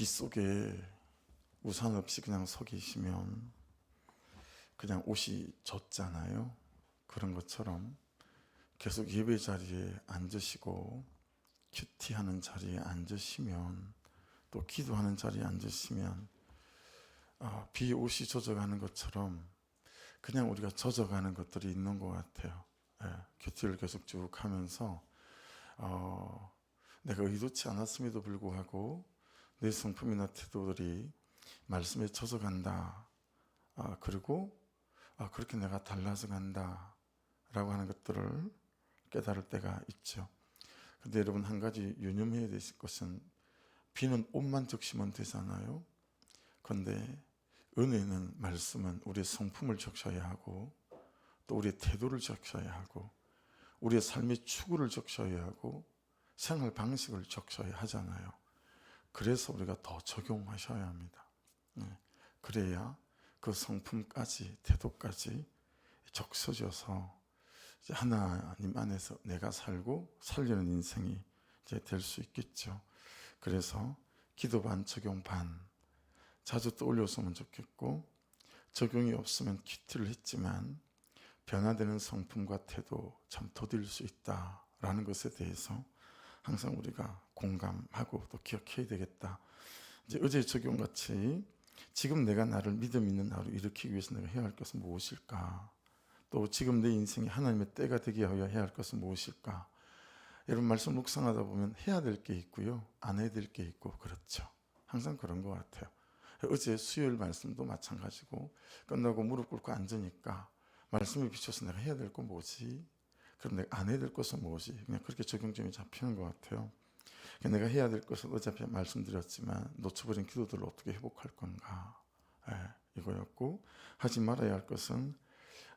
빗속에 우산 없이 그냥 서 계시면 그냥 옷이 젖잖아요. 그런 것처럼 계속 예배 자리에 앉으시고 큐티하는 자리에 앉으시면 또 기도하는 자리에 앉으시면 아, 비 옷이 젖어가는 것처럼 그냥 우리가 젖어가는 것들이 있는 것 같아요. 예, 큐티를 계속 쭉 하면서 어, 내가 의도치 않았음에도 불구하고 내 성품이나 태도들이 말씀에 젖어간다. 아, 그리고 아, 그렇게 내가 달라져 간다. 라고 하는 것들을 깨달을 때가 있죠. 근데 여러분 한 가지 유념해야 되실 것은 비는 옷만 적시면 되잖아요. 근데 은혜는 말씀은 우리의 성품을 적셔야 하고 또 우리의 태도를 적셔야 하고 우리의 삶의 추구를 적셔야 하고 생활 방식을 적셔야 하잖아요. 그래서 우리가 더 적용하셔야 합니다. 네. 그래야 그 성품까지 태도까지 적셔져서 하나님 안에서 내가 살고 살려는 인생이 이제 될 수 있겠죠. 그래서 기도 반 적용 반 자주 떠올렸으면 좋겠고 적용이 없으면 큐티를 했지만 변화되는 성품과 태도 참 더딜 수 있다라는 것에 대해서 항상 우리가 공감하고 또 기억해야 되겠다. 이제 어제 적용 같이 지금 내가 나를 믿음 있는 나로 일으키기 위해서 내가 해야 할 것은 무엇일까? 또 지금 내 인생이 하나님의 때가 되게 하여 해야 할 것은 무엇일까? 여러분 말씀 묵상하다 보면 해야 될 게 있고요, 안 해야 될 게 있고 그렇죠. 항상 그런 것 같아요. 어제 수요일 말씀도 마찬가지고 끝나고 무릎 꿇고 앉으니까 말씀에 비춰서 내가 해야 될 건 뭐지? 그럼 내가 안 해야 될 것은 뭐지? 그냥 그렇게 적용점이 잡히는 것 같아요. 내가 해야 될 것은 어차피 말씀드렸지만 놓쳐버린 기도들을 어떻게 회복할 건가? 예, 이거였고 하지 말아야 할 것은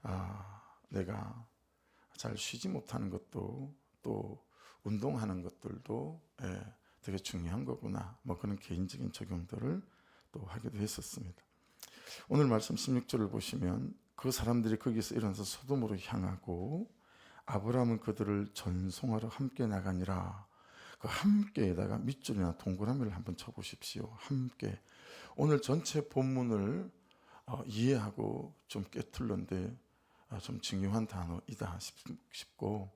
아, 내가 잘 쉬지 못하는 것도 또 운동하는 것들도 예, 되게 중요한 거구나. 뭐 그런 개인적인 적용들을 또 하기도 했었습니다. 오늘 말씀 16절을 보시면 그 사람들이 거기서 일어나서 소돔으로 향하고 아브라함은 그들을 전송하러 함께 나가니라. 그 함께에다가 밑줄이나 동그라미를 한번 쳐보십시오. 함께. 오늘 전체 본문을 어, 이해하고 좀 깨틀는데 어, 좀 중요한 단어이다 싶- 싶고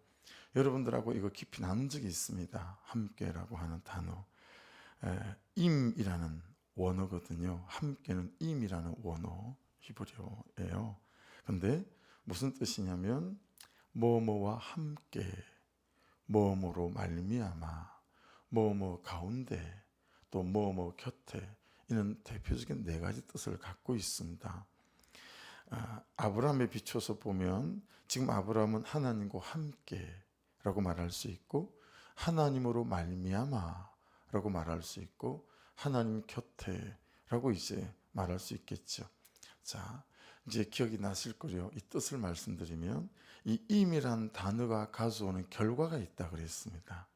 여러분들하고 이거 깊이 나눈 적이 있습니다. 함께라고 하는 단어. 에, 임이라는 원어거든요. 함께는 임이라는 원어 히브리어예요. 근데 무슨 뜻이냐면 뭐뭐와 함께 뭐뭐로 말미암아 뭐뭐 가운데 또 뭐뭐 곁에 이는 대표적인 네 가지 뜻을 갖고 있습니다. 아, 아브라함에 비춰서 보면 지금 아브라함은 하나님과 함께라고 말할 수 있고 하나님으로 말미암아라고 말할 수 있고 하나님 곁에라고 이제 말할 수 있겠죠. 자, 이제 기억이 나실 거요. 이 뜻을 말씀드리면 이 임이란 단어가 가져오는 결과가 있다 그랬습니다.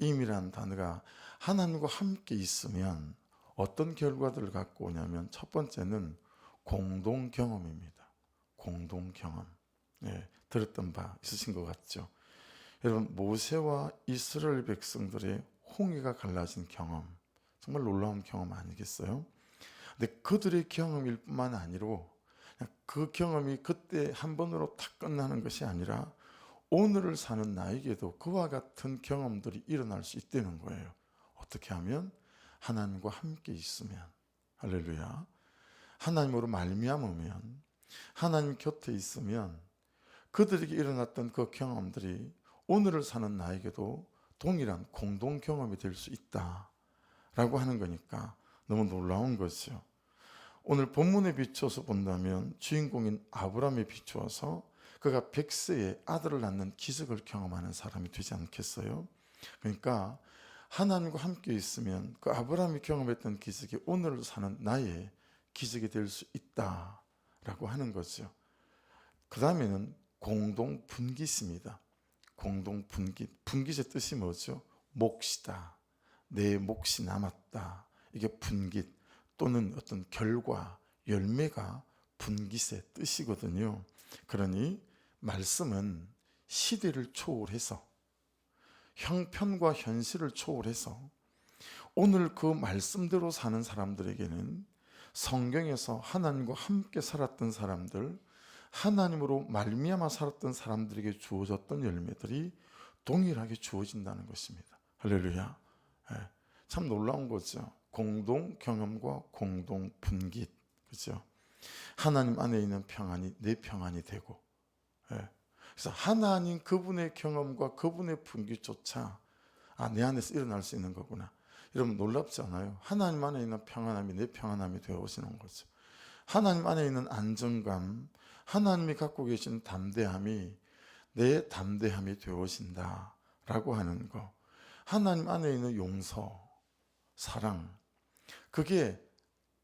임이란 단어가 하나님과 함께 있으면 어떤 결과들을 갖고 오냐면 첫 번째는 공동 경험입니다. 공동 경험. 예, 들었던 바 있으신 것 같죠. 여러분 모세와 이스라엘 백성들의 홍해가 갈라진 경험 정말 놀라운 경험 아니겠어요? 근데 그들의 경험일 뿐만 아니로 그 경험이 그때 한 번으로 탁 끝나는 것이 아니라 오늘을 사는 나에게도 그와 같은 경험들이 일어날 수 있다는 거예요. 어떻게 하면 하나님과 함께 있으면 할렐루야. 하나님으로 말미암으면 하나님 곁에 있으면 그들에게 일어났던 그 경험들이 오늘을 사는 나에게도 동일한 공동 경험이 될 수 있다라고 하는 거니까 너무 놀라운 거죠. 오늘 본문에 비춰서 본다면 주인공인 아브라함에 비추어서 그가 백세의 아들을 낳는 기적을 경험하는 사람이 되지 않겠어요? 그러니까 하나님과 함께 있으면 그 아브라함이 경험했던 기적이 오늘을 사는 나의 기적이 될 수 있다라고 하는 거죠. 그 다음에는 공동 분기십니다. 공동 분기. 분기의 뜻이 뭐죠? 몫이다. 내 몫이 남았다. 이게 분깃 또는 어떤 결과, 열매가 분깃의 뜻이거든요. 그러니 말씀은 시대를 초월해서 형편과 현실을 초월해서 오늘 그 말씀대로 사는 사람들에게는 성경에서 하나님과 함께 살았던 사람들, 하나님으로 말미암아 살았던 사람들에게 주어졌던 열매들이 동일하게 주어진다는 것입니다. 할렐루야. 예, 참 놀라운 거죠. 공동 경험과 공동 분깃, 그죠? 하나님 안에 있는 평안이 내 평안이 되고, 예. 그래서 하나님 그분의 경험과 그분의 분깃조차 아, 내 안에서 일어날 수 있는 거구나. 여러분 놀랍지 않아요? 하나님 안에 있는 평안함이 내 평안함이 되어 오시는 거죠. 하나님 안에 있는 안정감, 하나님이 갖고 계신 담대함이 내 담대함이 되어 오신다라고 하는 거. 하나님 안에 있는 용서, 사랑, 그게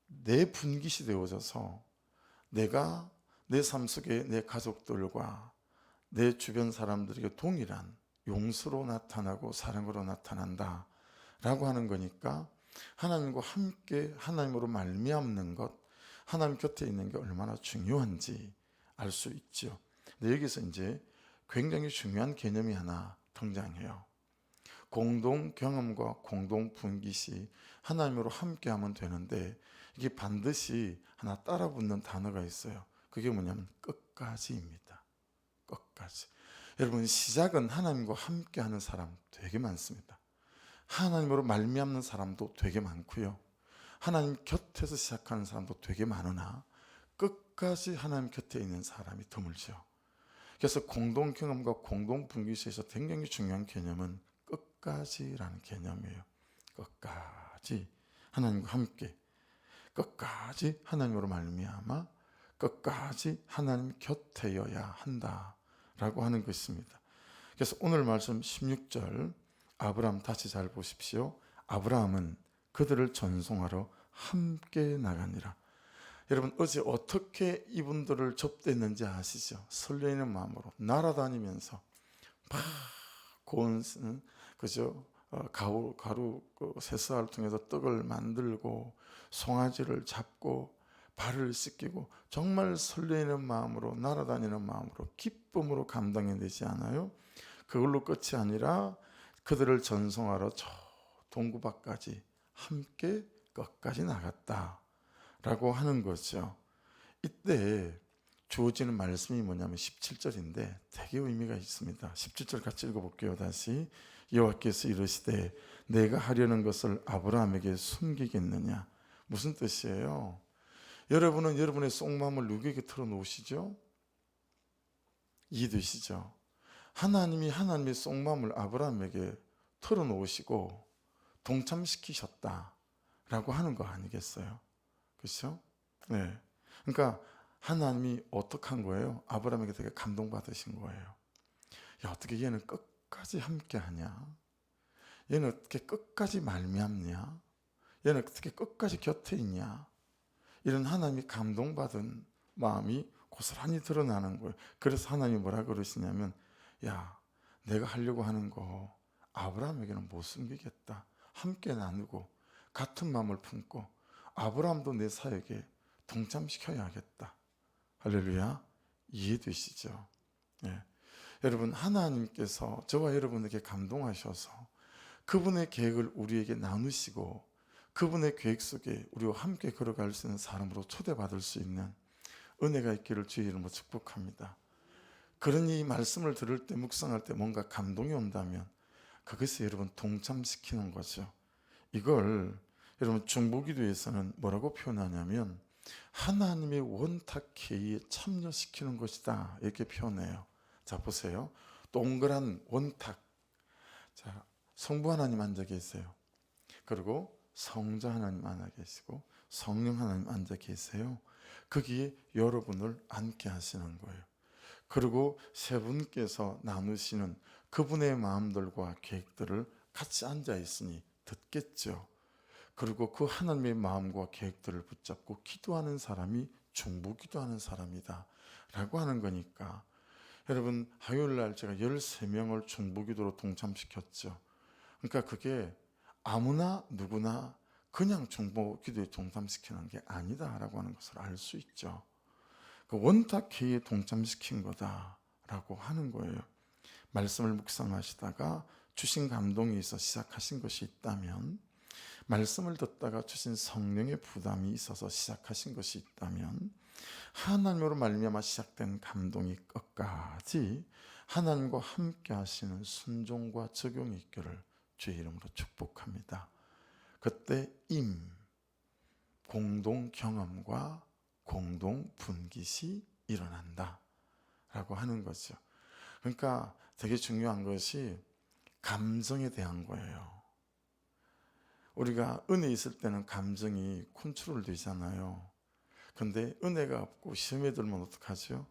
내 분깃이 되어져서 내가 내 삶 속에 내 가족들과 내 주변 사람들에게 동일한 용서로 나타나고 사랑으로 나타난다. 라고 하는 거니까 하나님과 함께 하나님으로 말미암는 것, 하나님 곁에 있는 게 얼마나 중요한지 알 수 있죠. 근데 여기서 이제 굉장히 중요한 개념이 하나 등장해요. 공동 경험과 공동 분깃이 하나님으로 함께 하면 되는데 이게 반드시 하나 따라 붙는 단어가 있어요. 그게 뭐냐면 끝까지입니다. 끝까지. 여러분 시작은 하나님과 함께 하는 사람 되게 많습니다. 하나님으로 말미암는 사람도 되게 많고요. 하나님 곁에서 시작하는 사람도 되게 많으나 끝까지 하나님 곁에 있는 사람이 드물죠. 그래서 공동 경험과 공동 분기시에서 굉장히 중요한 개념은 끝까지라는 개념이에요. 끝까지 하나님과 함께 끝까지 하나님으로 말미암아 끝까지 하나님 곁에여야 한다라고 하는 것입니다. 그래서 오늘 말씀 16절 아브라함 다시 잘 보십시오. 아브라함은 그들을 전송하러 함께 나가니라. 여러분 어제 어떻게 이분들을 접대했는지 아시죠? 설레는 마음으로 날아다니면서 막 고운 그죠 어, 가루 가루 그 세수를 통해서 떡을 만들고 송아지를 잡고 발을 씻기고 정말 설레는 마음으로 날아다니는 마음으로 기쁨으로 감당해내지 않아요? 그걸로 끝이 아니라 그들을 전송하러 저 동구 밖까지 함께 끝까지 나갔다 라고 하는 거죠. 이때 주어지는 말씀이 뭐냐면 17절인데 되게 의미가 있습니다. 17절 같이 읽어볼게요. 다시 여호와께서 이르시되 내가 하려는 것을 아브라함에게 숨기겠느냐 무슨 뜻이에요? 여러분은 여러분의 속마음을 누구에게 털어놓으시죠? 이해되시죠? 하나님이 하나님의 속마음을 아브라함에게 털어놓으시고 동참시키셨다라고 하는 거 아니겠어요? 그렇죠? 네. 그러니까 하나님이 어떻게 한 거예요? 아브라함에게 되게 감동받으신 거예요. 야, 어떻게 얘는 끝 까지 함께 하냐? 얘는 어떻게 끝까지 말미암냐? 얘는 어떻게 끝까지 곁에 있냐? 이런 하나님이 감동받은 마음이 고스란히 드러나는 거예요. 그래서 하나님이 뭐라 그러시냐면, 야, 내가 하려고 하는 거 아브라함에게는 못 숨기겠다. 함께 나누고 같은 마음을 품고 아브라함도 내 사역에 동참시켜야겠다. 할렐루야. 이해되시죠? 예. 여러분 하나님께서 저와 여러분에게 감동하셔서 그분의 계획을 우리에게 나누시고 그분의 계획 속에 우리와 함께 걸어갈 수 있는 사람으로 초대받을 수 있는 은혜가 있기를 주의 이름으로 축복합니다. 이 말씀을 들을 때 묵상할 때 뭔가 감동이 온다면 그것을 여러분 동참시키는 거죠. 이걸 여러분 중보기도에서는 뭐라고 표현하냐면 하나님의 원탁 회의에 참여시키는 것이다 이렇게 표현해요. 자 보세요. 동그란 원탁. 자 성부 하나님 앉아 계세요. 그리고 성자 하나님 앉아 계시고 성령 하나님 앉아 계세요. 거기에 여러분을 앉게 하시는 거예요. 그리고 세 분께서 나누시는 그분의 마음들과 계획들을 같이 앉아 있으니 듣겠죠. 그리고 그 하나님의 마음과 계획들을 붙잡고 기도하는 사람이 중보 기도하는 사람이다. 라고 하는 거니까. 여러분, 화요일 날 제가 13명을 중보 기도로 동참시켰죠. 그러니까 그게 아무나 누구나 그냥 중보 기도에 동참시키는 게 아니다라고 하는 것을 알 수 있죠. 그 원탁회에 동참시킨 거다라고 하는 거예요. 말씀을 묵상하시다가 주신 감동이 있어 시작하신 것이 있다면 말씀을 듣다가 주신 성령의 부담이 있어서 시작하신 것이 있다면 하나님으로 말미암아 시작된 감동이 끝까지 하나님과 함께 하시는 순종과 적용이 있기를 주의 이름으로 축복합니다. 그때 임 공동 경험과 공동 분깃이 일어난다. 라고 하는 거죠. 그러니까 되게 중요한 것이 감정에 대한 거예요. 우리가 은혜 있을 때는 감정이 컨트롤 되잖아요. 근데 은혜가 없고 시험에 들면 어떡하죠?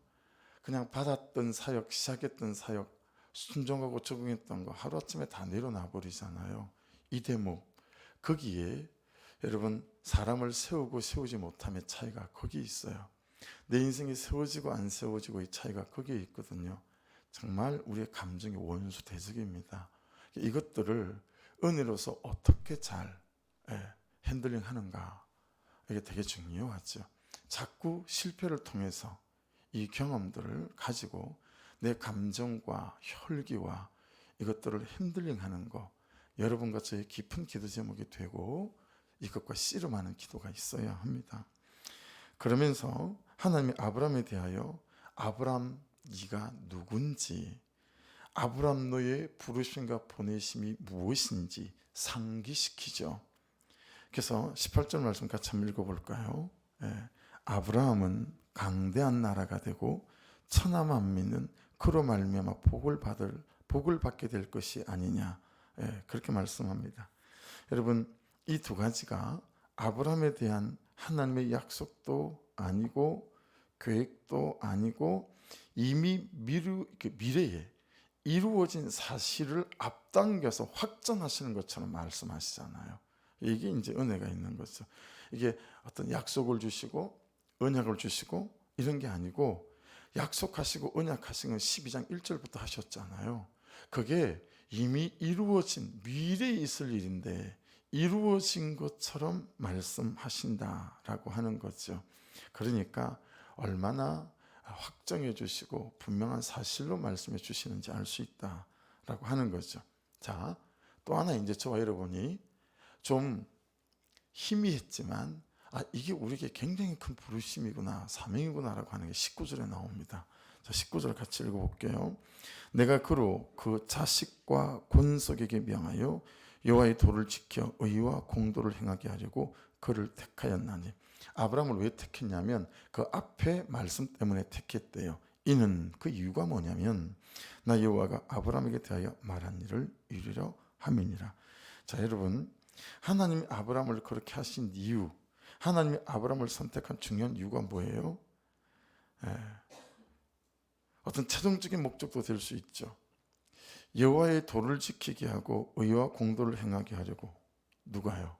그냥 받았던 사역, 시작했던 사역, 순종하고 적응했던 거 하루아침에 다 내려놔 버리잖아요. 이 대목, 거기에 여러분 사람을 세우고 세우지 못함의 차이가 거기 있어요. 내 인생이 세워지고 안 세워지고의 차이가 거기에 있거든요. 정말 우리의 감정이 원수 대적입니다. 이것들을 은혜로서 어떻게 잘 예, 핸들링 하는가 이게 되게 중요하죠. 자꾸 실패를 통해서 이 경험들을 가지고 내 감정과 혈기와 이것들을 핸들링 하는 거 여러분과 저의 깊은 기도 제목이 되고 이것과 씨름하는 기도가 있어야 합니다. 그러면서 하나님이 아브라함에 대하여 아브라함 네가 누군지 아브라함 너의 부르심과 보내심이 무엇인지 상기시키죠. 그래서 18절 말씀 같이 한번 읽어볼까요? 예. 아브라함은 강대한 나라가 되고 천하 만민은 그로 말미암아 복을 받을 복을 받게 될 것이 아니냐 예, 그렇게 말씀합니다. 여러분 이 두 가지가 아브라함에 대한 하나님의 약속도 아니고 계획도 아니고 이미 미루, 미래에 이루어진 사실을 앞당겨서 확정하시는 것처럼 말씀하시잖아요. 이게 이제 은혜가 있는 거죠. 이게 어떤 약속을 주시고 언약을 주시고 이런 게 아니고 약속하시고 언약하신 건 12장 1절부터 하셨잖아요. 그게 이미 이루어진 미래에 있을 일인데 이루어진 것처럼 말씀하신다라고 하는 거죠. 그러니까 얼마나 확정해 주시고 분명한 사실로 말씀해 주시는지 알 수 있다라고 하는 거죠. 자, 또 하나 이제 저와 여러분이 좀 희미했지만 아 이게 우리에게 굉장히 큰 부르심이구나 사명이구나라고 하는 게 19절에 나옵니다. 자 19절 같이 읽어볼게요. 내가 그로 그 자식과 권속에게 명하여 여호와의 도를 지켜 의와 공도를 행하게 하려고 그를 택하였나니 아브라함을 왜 택했냐면 그 앞에 말씀 때문에 택했대요. 이는 그 이유가 뭐냐면 나 여호와가 아브라함에게 대하여 말한 일을 이루려 함이니라. 자 여러분 하나님이 아브라함을 그렇게 하신 이유 하나님이 아브라함을 선택한 중요한 이유가 뭐예요? 예. 어떤 최종적인 목적도 될 수 있죠. 여호와의 도를 지키게 하고 의와 공도를 행하게 하려고 누가요?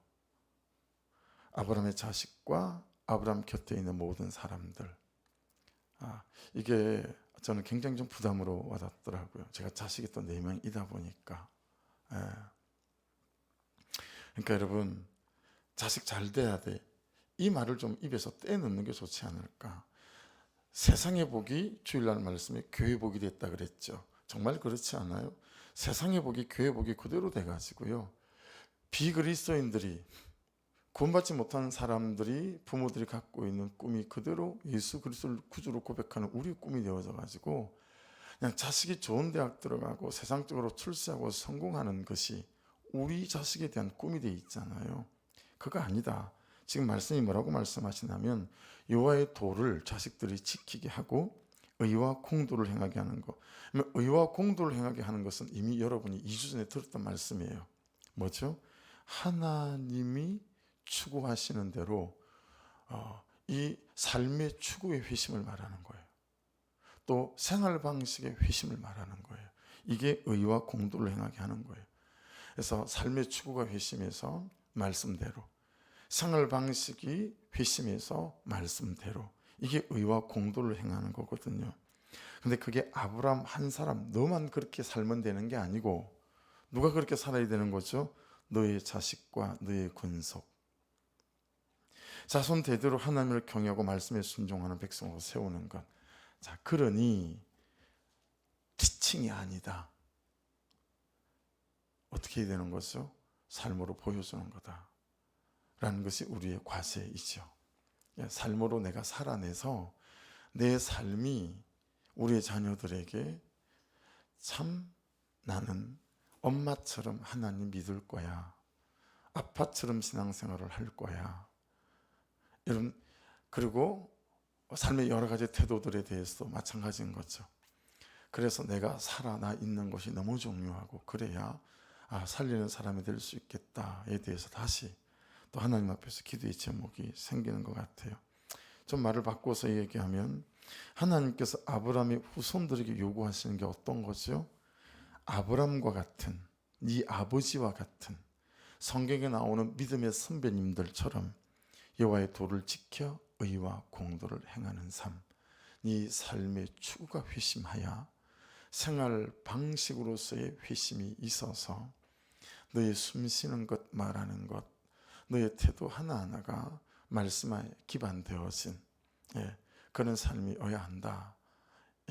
아브라함의 자식과 아브라함 곁에 있는 모든 사람들. 아, 이게 저는 굉장히 좀 부담으로 와닿더라고요. 제가 자식이 또 네 명이다 보니까. 예. 그러니까 여러분 자식 잘 돼야 돼. 이 말을 좀 입에서 떼놓는 게 좋지 않을까. 세상의 복이 주일날 말씀에 교회 복이 됐다 그랬죠. 정말 그렇지 않아요? 세상의 복이 교회 복이 그대로 돼 가지고요. 비그리스도인들이 구원받지 못하는 사람들이 부모들이 갖고 있는 꿈이 그대로 예수 그리스도를 구주로 고백하는 우리 꿈이 되어져 가지고 그냥 자식이 좋은 대학 들어가고 세상적으로 출세하고 성공하는 것이 우리 자식에 대한 꿈이 돼 있잖아요. 그거 아니다. 지금 말씀이 뭐라고 말씀하시냐면 여호와의 도를 자식들이 지키게 하고 의와 공도를 행하게 하는 것. 의와 공도를 행하게 하는 것은 이미 여러분이 2주 전에 들었던 말씀이에요. 뭐죠? 하나님이 추구하시는 대로 어, 이 삶의 추구의 회심을 말하는 거예요. 또 생활 방식의 회심을 말하는 거예요. 이게 의와 공도를 행하게 하는 거예요. 그래서 삶의 추구가 회심해서 말씀대로 생활 방식이 회심해서 말씀대로 이게 의와 공도를 행하는 거거든요. 근데 그게 아브람 한 사람 너만 그렇게 살면 되는 게 아니고 누가 그렇게 살아야 되는 거죠? 너의 자식과 너의 권속. 자손 대대로 하나님을 경외하고 말씀에 순종하는 백성으로 세우는 것. 자, 그러니 티칭이 아니다. 어떻게 되는 거죠? 삶으로 보여주는 거다. 라는 것이 우리의 과제이죠. 예, 삶으로 내가 살아내서 내 삶이 우리의 자녀들에게 참 나는 엄마처럼 하나님 믿을 거야. 아빠처럼 신앙생활을 할 거야. 이런 그리고 삶의 여러 가지 태도들에 대해서도 마찬가지인 거죠. 그래서 내가 살아나 있는 것이 너무 중요하고 그래야 아, 살리는 사람이 될 수 있겠다에 대해서 다시 또 하나님 앞에서 기도의 제목이 생기는 것 같아요. 좀 말을 바꿔서 얘기하면 하나님께서 아브라함의 후손들에게 요구하시는 게 어떤 거죠? 아브람과 같은 네 아버지와 같은 성경에 나오는 믿음의 선배님들처럼 여호와의 도를 지켜 의와 공도를 행하는 삶. 네 삶의 추구가 회심하여 생활 방식으로서의 회심이 있어서 너의 숨쉬는 것 말하는 것 너의 태도 하나하나가 말씀에 기반되어진 예, 그런 삶이어야 한다.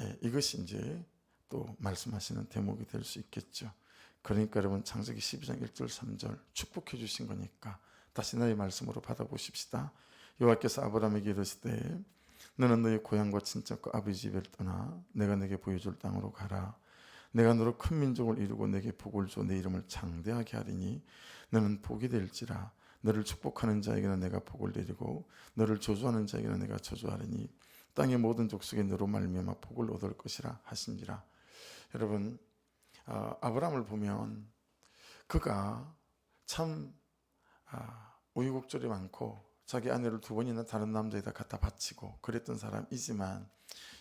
예, 이것이 이제 또 말씀하시는 대목이 될 수 있겠죠. 그러니까 여러분 창세기 12장 1절 3절 축복해 주신 거니까 다시 나의 말씀으로 받아보십시다. 여호와께서 아브라함에게 이르시되 너는 너의 고향과 친척과 아버지 집을 떠나 내가 내게 보여줄 땅으로 가라. 내가 너로 큰 민족을 이루고 내게 복을 줘 내 이름을 장대하게 하리니 너는 복이 될지라 너를 축복하는 자에게는 내가 복을 내리고 너를 저주하는 자에게는 내가 저주하리니 땅의 모든 족속에 너로 말미암아 복을 얻을 것이라 하신지라. 여러분 어, 아브라함을 보면 그가 참 아, 우유곡절이 많고 자기 아내를 두 번이나 다른 남자에다 갖다 바치고 그랬던 사람이지만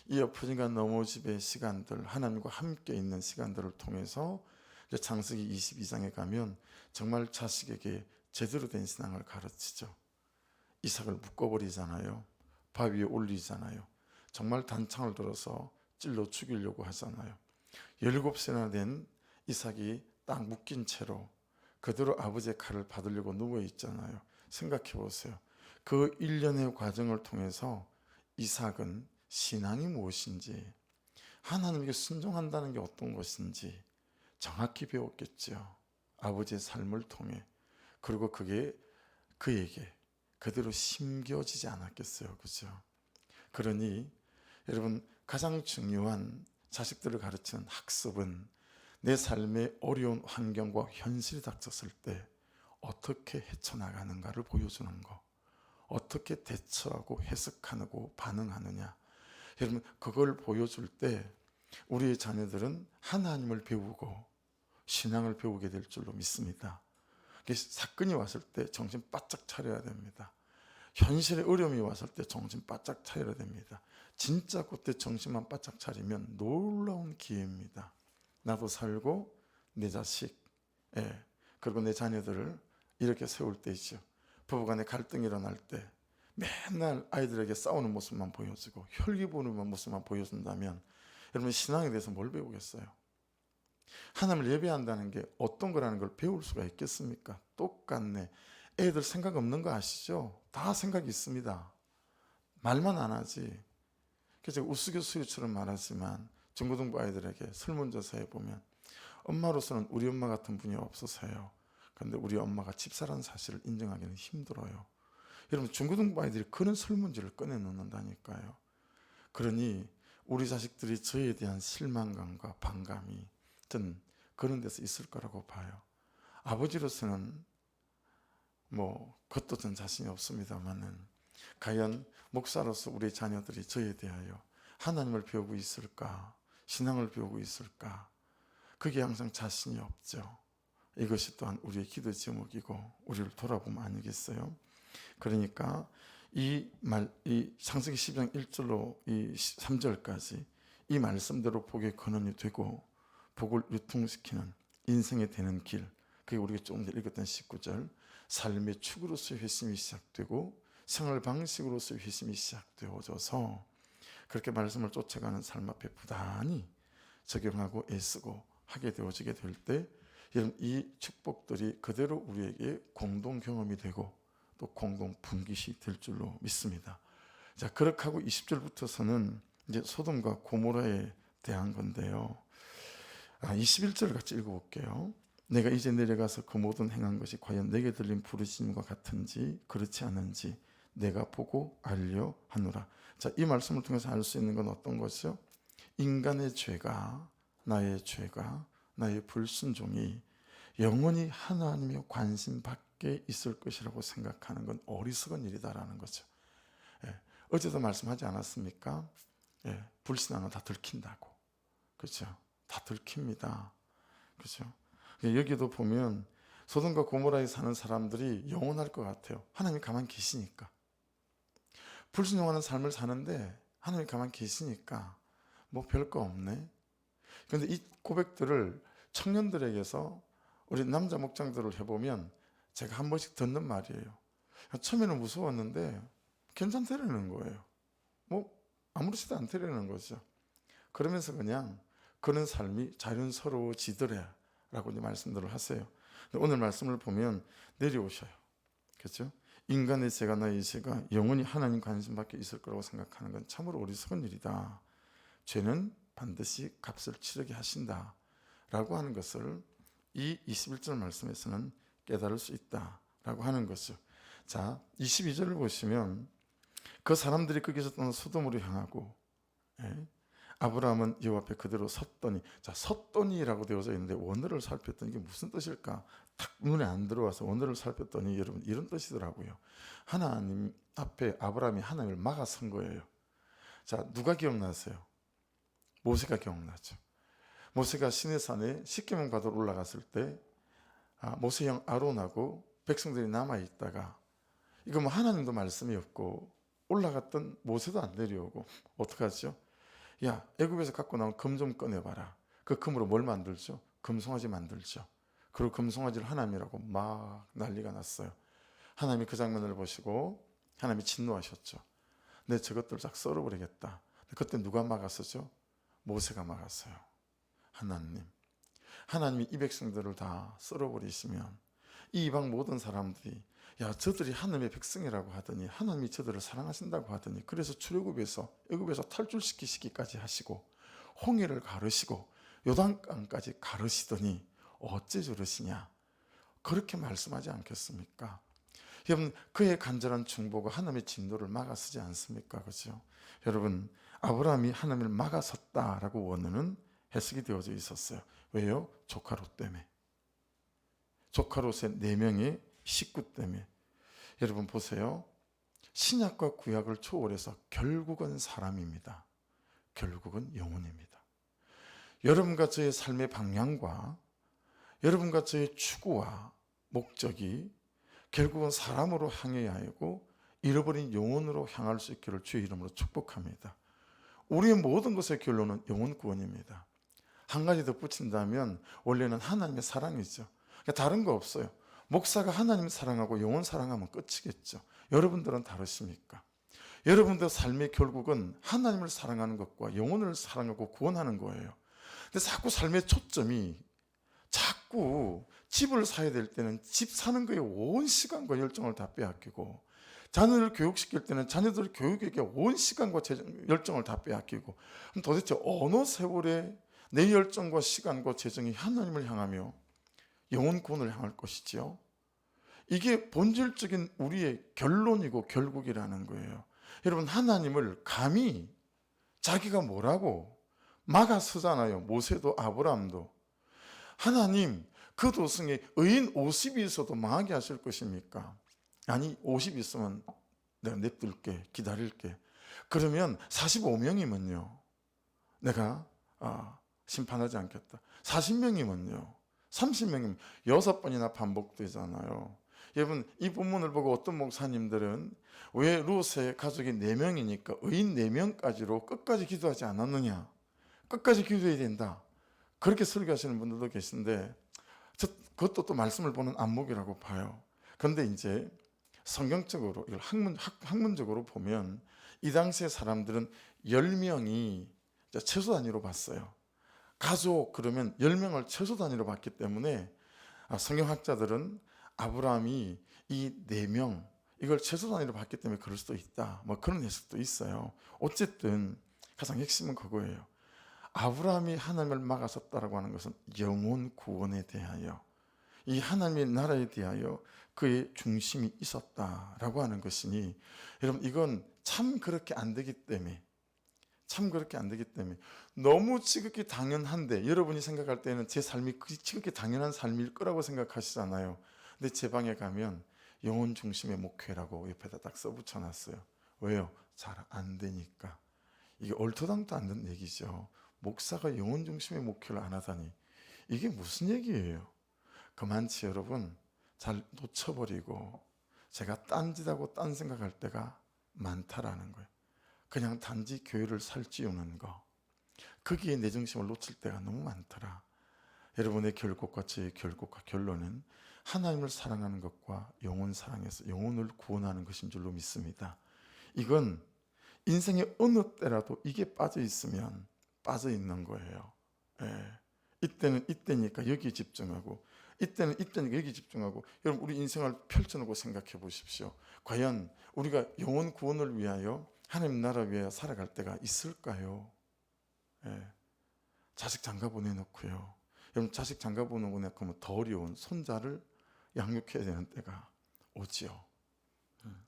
이 엎어진과 넘어집의 시간들 하나님과 함께 있는 시간들을 통해서 이제 창세기 22장에 가면 정말 자식에게 제대로 된 신앙을 가르치죠. 이삭을 묶어버리잖아요. 밥 위에 올리잖아요. 정말 단창을 들어서 찔러 죽이려고 하잖아요. 17세나 된 이삭이 딱 묶인 채로 그대로 아버지의 칼을 받으려고 누워 있잖아요. 생각해 보세요. 그 일련의 과정을 통해서 이삭은 신앙이 무엇인지 하나님께 순종한다는 게 어떤 것인지 정확히 배웠겠죠. 아버지의 삶을 통해 그리고 그게 그에게 그대로 심겨지지 않았겠어요. 그죠? 그러니 여러분 가장 중요한 자식들을 가르치는 학습은 내 삶의 어려운 환경과 현실이 닥쳤을 때 어떻게 헤쳐나가는가를 보여주는 거. 어떻게 대처하고 해석하고 반응하느냐. 여러분, 그걸 보여줄 때 우리의 자녀들은 하나님을 배우고 신앙을 배우게 될 줄로 믿습니다. 사건이 왔을 때 정신 바짝 차려야 됩니다. 현실의 어려움이 왔을 때 정신 바짝 차려야 됩니다. 진짜 그때 정신만 바짝 차리면 놀라운 기회입니다. 나도 살고 내 자식, 예, 그리고 내 자녀들을 이렇게 세울 때이죠. 부부간에 갈등이 일어날 때 맨날 아이들에게 싸우는 모습만 보여주고 혈기 보는 모습만 보여준다면 여러분 신앙에 대해서 뭘 배우겠어요? 하나님을 예배한다는 게 어떤 거라는 걸 배울 수가 있겠습니까? 똑같네. 애들 생각 없는 거 아시죠? 다 생각이 있습니다. 말만 안 하지. 그래서 우스갯소리처럼 말하지만 중고등부 아이들에게 설문조사해 보면 엄마로서는 우리 엄마 같은 분이 없어서요. 그런데 우리 엄마가 집사라는 사실을 인정하기는 힘들어요. 여러분 중고등부 아이들이 그런 설문지를 꺼내 놓는다니까요. 그러니 우리 자식들이 저에 대한 실망감과 반감이 전 그런 데서 있을 거라고 봐요. 아버지로서는 뭐 그것도 전 자신이 없습니다만은 과연 목사로서 우리 자녀들이 저에 대하여 하나님을 배우고 있을까? 신앙을 배우고 있을까? 그게 항상 자신이 없죠. 이것이 또한 우리의 기도 제목이고 우리를 돌아보면 아니겠어요? 그러니까 이 말, 이 창세기 10장 1절로 이 3절까지 이 말씀대로 복의 근원이 되고 복을 유통시키는 인생에 되는 길. 그게 우리가 조금 전에 읽었던 19절. 삶의 축으로서 회심이 시작되고 생활 방식으로서 회심이 시작되어져서 그렇게 말씀을 쫓아가는 삶 앞에 부단히 적용하고 애쓰고 하게 되어지게 될 때 이 축복들이 그대로 우리에게 공동 경험이 되고 또 공동 분깃이 될 줄로 믿습니다. 자, 그렇게 하고 20절부터서는 이제 소돔과 고모라에 대한 건데요. 아, 21절을 같이 읽어볼게요. 내가 이제 내려가서 그 모든 행한 것이 과연 내게 들린 부르심과 같은지 그렇지 않은지 내가 보고 알려 하노라. 자, 이 말씀을 통해서 알 수 있는 건 어떤 것이요? 인간의 죄가 나의 죄가 나의 불순종이 영원히 하나님의 관심 밖에 있을 것이라고 생각하는 건 어리석은 일이다라는 거죠. 예, 어제도 말씀하지 않았습니까? 예, 불신앙은 다 들킨다고. 그렇죠? 다 들킵니다. 그렇죠? 여기도 보면 소돔과 고모라에 사는 사람들이 영원할 것 같아요. 하나님 가만 계시니까. 불순종하는 삶을 사는데 하나님 가만 계시니까 뭐 별거 없네. 그런데 이 고백들을 청년들에게서 우리 남자 목장들을 해보면 제가 한 번씩 듣는 말이에요. 처음에는 무서웠는데 괜찮다라는 거예요. 뭐 아무렇지도 않다라는 거죠. 그러면서 그냥 그런 삶이 자연스러워지더래 라고 이제 말씀들을 하세요. 오늘 말씀을 보면 내려오셔요. 그렇죠? 인간의 죄가 나의 죄가 영원히 하나님 관심 밖에 있을 거라고 생각하는 건 참으로 어리석은 일이다. 죄는 반드시 값을 치르게 하신다 라고 하는 것을 이 21절 말씀에서는 깨달을 수 있다 라고 하는 것이죠. 자, 22절을 보시면 그 사람들이 거기서 떠나 소돔으로 향하고 예? 아브라함은 여호와 앞에 그대로 섰더니 자 섰더니라고 되어져 있는데 원어를 살폈더니 이게 무슨 뜻일까? 탁 눈에 안 들어와서 원어를 살폈더니 여러분 이런 뜻이더라고요. 하나님 앞에 아브라함이 하나님을 막아선 거예요. 자 누가 기억나세요? 모세가 기억나죠. 모세가 시내산에 십계명 받으러 올라갔을 때 아, 모세 형 아론하고 백성들이 남아 있다가 이거 뭐 하나님도 말씀이 없고 올라갔던 모세도 안 내려오고 어떡하죠? 야 애굽에서 갖고 나온 금 좀 꺼내봐라. 그 금으로 뭘 만들죠? 금송아지 만들죠. 그리고 금송아지를 하나님이라고 막 난리가 났어요. 하나님이 그 장면을 보시고 하나님이 진노하셨죠. 내 저것들 싹 썰어버리겠다. 그때 누가 막았었죠? 모세가 막았어요. 하나님. 하나님이 이 백성들을 다 썰어버리시면 이 이방 모든 사람들이 야 저들이 하나님의 백성이라고 하더니 하나님이 저들을 사랑하신다고 하더니 그래서 출애굽에서 애굽에서 탈출시키시기까지 하시고 홍해를 가르시고 요단강까지 가르시더니 어째 저러시냐 그렇게 말씀하지 않겠습니까? 여러분 그의 간절한 중보가 하나님의 진도를 막아서지 않습니까? 그렇죠? 여러분 아브라함이 하나님을 막아섰다라고 원어는 해석이 되어져 있었어요. 왜요? 조카롯 때문에. 조카롯의 네 명의 식구 때문에. 여러분 보세요. 신약과 구약을 초월해서 결국은 사람입니다. 결국은 영혼입니다. 여러분과 저의 삶의 방향과 여러분과 저의 추구와 목적이 결국은 사람으로 향해야 하고 잃어버린 영혼으로 향할 수 있기를 주의 이름으로 축복합니다. 우리의 모든 것의 결론은 영혼 구원입니다. 한 가지 덧붙인다면 원래는 하나님의 사랑이죠. 그러니까 다른 거 없어요. 목사가 하나님 사랑하고 영혼 사랑하면 끝이겠죠. 여러분들은 다르십니까? 여러분들 삶의 결국은 하나님을 사랑하는 것과 영혼을 사랑하고 구원하는 거예요. 근데 자꾸 삶의 초점이 자꾸 집을 사야 될 때는 집 사는 거에 온 시간과 열정을 다 빼앗기고 자녀를 교육시킬 때는 자녀들 교육에게 온 시간과 재정, 열정을 다 빼앗기고 도대체 어느 세월에 내 열정과 시간과 재정이 하나님을 향하며 영혼 구원을 향할 것이지요. 이게 본질적인 우리의 결론이고 결국이라는 거예요. 여러분 하나님을 감히 자기가 뭐라고 막아서잖아요. 모세도 아브라함도 하나님 그 도성에 의인 50이 있어도 망하게 하실 것입니까? 아니 50 있으면 내가 냅둘게 기다릴게. 그러면 45명이면요. 내가 아, 심판하지 않겠다. 40명이면요. 30명이면 여섯 번이나 반복되잖아요. 여러분 이 본문을 보고 어떤 목사님들은 왜 루스의 가족이 4명이니까 의인 4명까지로 끝까지 기도하지 않았느냐. 끝까지 기도해야 된다. 그렇게 설교하시는 분들도 계신데 저 그것도 또 말씀을 보는 안목이라고 봐요. 그런데 이제 성경적으로 이걸 학문 학, 학문적으로 보면 이 당시의 사람들은 10명이 최소 단위로 봤어요. 가족 그러면 10명을 최소 단위로 봤기 때문에 아, 성경학자들은 아브라함이 이 4명 이걸 최소 단위로 봤기 때문에 그럴 수도 있다. 뭐 그런 해석도 있어요. 어쨌든 가장 핵심은 그거예요. 아브라함이 하나님을 막아섰다라고 하는 것은 영혼 구원에 대하여 이 하나님의 나라에 대하여 그의 중심이 있었다라고 하는 것이니 여러분 이건 참 그렇게 안 되기 때문에 참 그렇게 안 되기 때문에 너무 지극히 당연한데 여러분이 생각할 때는 제 삶이 그 지극히 당연한 삶일 거라고 생각하시잖아요. 근데 제 방에 가면 영혼 중심의 목회라고 옆에다 딱 써붙여 놨어요. 왜요? 잘 안 되니까. 이게 얼토당도 안 되는 얘기죠. 목사가 영혼 중심의 목회를 안 하다니. 이게 무슨 얘기예요? 그만치 여러분 잘 놓쳐버리고 제가 딴짓하고 딴 생각할 때가 많다라는 거예요. 그냥 단지 교회를 살찌우는 거. 거기에 내 중심을 놓칠 때가 너무 많더라. 여러분의 결국과 제 결국과 결론은 하나님을 사랑하는 것과 영혼 사랑해서 영혼을 구원하는 것인 줄로 믿습니다. 이건 인생의 어느 때라도 이게 빠져 있으면 빠져 있는 거예요. 예. 이때는 이때니까 여기 집중하고 이때는 이때니까 여기 집중하고 여러분 우리 인생을 펼쳐놓고 생각해 보십시오. 과연 우리가 영혼 구원을 위하여 하나님 나라 위하여 살아갈 때가 있을까요? 예. 자식 장가 보내놓고요. 여러분 자식 장가 보내고 나면 더 어려운 손자를 양육해야 되는 때가 오지요. 음.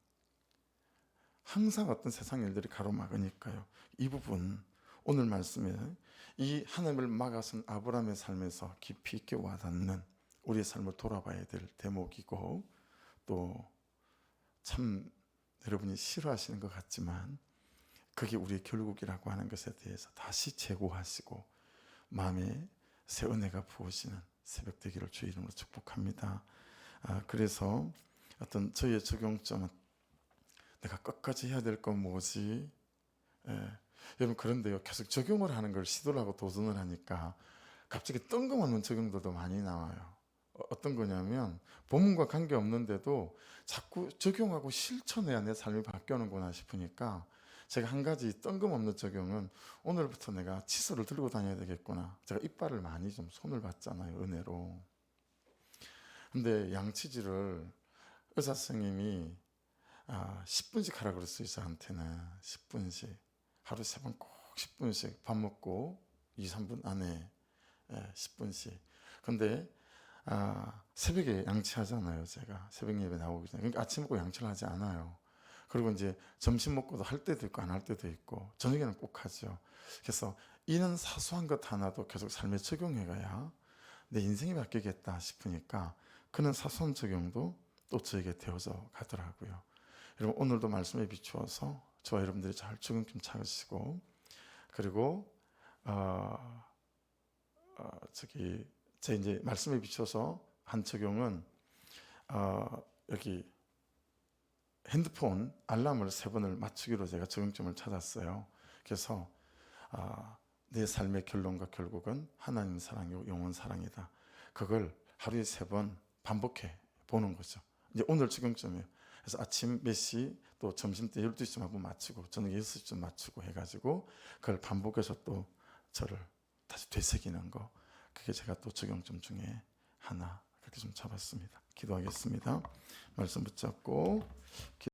항상 어떤 세상 일들이 가로막으니까요. 이 부분 오늘 말씀에 이 하나님을 막아선 아브라함의 삶에서 깊이 있게 와닿는 우리의 삶을 돌아봐야 될 대목이고 또 참 여러분이 싫어하시는 것 같지만 그게 우리의 결국이라고 하는 것에 대해서 다시 재고하시고 마음에 새 은혜가 부어지는 새벽 되기를 주의 이름으로 축복합니다. 아, 그래서 어떤 저희의 적용점은 내가 끝까지 해야 될 건 뭐지? 예. 여러분 그런데요 계속 적용을 하는 걸 시도를 하고 도전을 하니까 갑자기 뜬금없는 적용들도 많이 나와요. 어, 어떤 거냐면 본문과 관계 없는데도 자꾸 적용하고 실천해야 내 삶이 바뀌는구나 싶으니까 제가 한 가지 뜬금없는 적용은 오늘부터 내가 칫솔을 들고 다녀야 되겠구나. 제가 이빨을 많이 좀 손을 봤잖아요 은혜로. 근데 양치질을 의사 선생님이 아, 10분씩 하라 그랬어요 저한테는 10분씩 하루 세 번 꼭 10분씩 밥 먹고 2, 3분 안에 예, 10분씩. 근데 아, 새벽에 양치하잖아요, 제가. 새벽 예배 나오기 전에. 그러니까 아침 먹고 양치를 하지 않아요. 그리고 이제 점심 먹고도 할 때도 있고 안 할 때도 있고 저녁에는 꼭 하죠. 그래서 이런 사소한 것 하나도 계속 삶에 적용해 가야 내 인생이 바뀌겠다 싶으니까 그런 사소한 적용도 또 저에게 되어져 가더라고요. 여러분 오늘도 말씀에 비추어서 저와 여러분들이 잘좀 찾으시고 그리고 어, 어, 저기 제 이제 말씀에 비춰서 한 적용은 어, 여기 핸드폰 알람을 세 번을 맞추기로 제가 적용점을 찾았어요. 그래서 아, 내 삶의 결론과 결국은 하나님 사랑이고 영원 사랑이다. 그걸 하루에 세 번 반복해 보는 거죠. 이제 오늘 적용점이에요. 그래서 아침 몇 시, 또 점심 때 12시쯤 한번 맞추고, 저녁 6시쯤 맞추고 해가지고, 그걸 반복해서 또 저를 다시 되새기는 거. 그게 제가 또 적용점 중에 하나, 그렇게 좀 잡았습니다. 기도하겠습니다. 말씀 붙잡고,